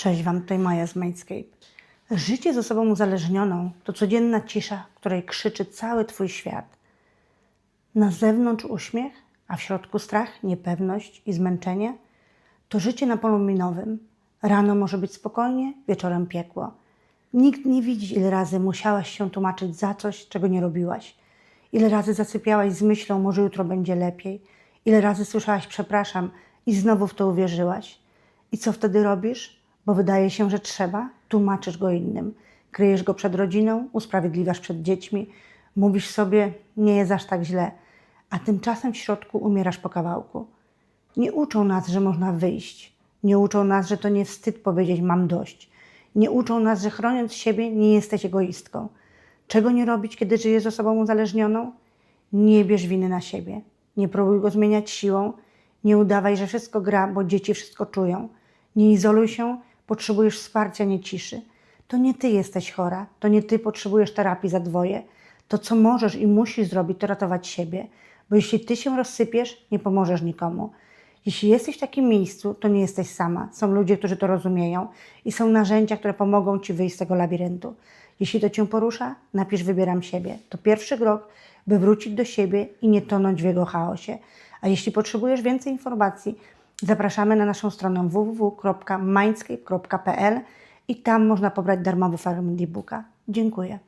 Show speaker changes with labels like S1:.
S1: Cześć Wam, tutaj Maja z Mindscape. Życie z osobą uzależnioną to codzienna cisza, której krzyczy cały Twój świat. Na zewnątrz uśmiech, a w środku strach, niepewność i zmęczenie to życie na polu minowym. Rano może być spokojnie, wieczorem piekło. Nikt nie widzi, ile razy musiałaś się tłumaczyć za coś, czego nie robiłaś. Ile razy zasypiałaś z myślą, może jutro będzie lepiej. Ile razy słyszałaś przepraszam i znowu w to uwierzyłaś. I co wtedy robisz? Bo wydaje się, że trzeba, tłumaczysz go innym. Kryjesz go przed rodziną, usprawiedliwiasz przed dziećmi, mówisz sobie, nie jest aż tak źle, a tymczasem w środku umierasz po kawałku. Nie uczą nas, że można wyjść. Nie uczą nas, że to nie wstyd powiedzieć mam dość. Nie uczą nas, że chroniąc siebie nie jesteś egoistką. Czego nie robić, kiedy żyjesz z osobą uzależnioną? Nie bierz winy na siebie. Nie próbuj go zmieniać siłą. Nie udawaj, że wszystko gra, bo dzieci wszystko czują. Nie izoluj się, potrzebujesz wsparcia, nie ciszy. To nie ty jesteś chora, to nie ty potrzebujesz terapii za dwoje. To, co możesz i musisz zrobić, to ratować siebie, bo jeśli ty się rozsypiesz, nie pomożesz nikomu. Jeśli jesteś w takim miejscu, to nie jesteś sama. Są ludzie, którzy to rozumieją i są narzędzia, które pomogą ci wyjść z tego labiryntu. Jeśli to cię porusza, napisz Wybieram siebie. To pierwszy krok, by wrócić do siebie i nie tonąć w jego chaosie. A jeśli potrzebujesz więcej informacji, zapraszamy na naszą stronę www.mindscape.pl i tam można pobrać darmowy fragment e-booka. Dziękuję.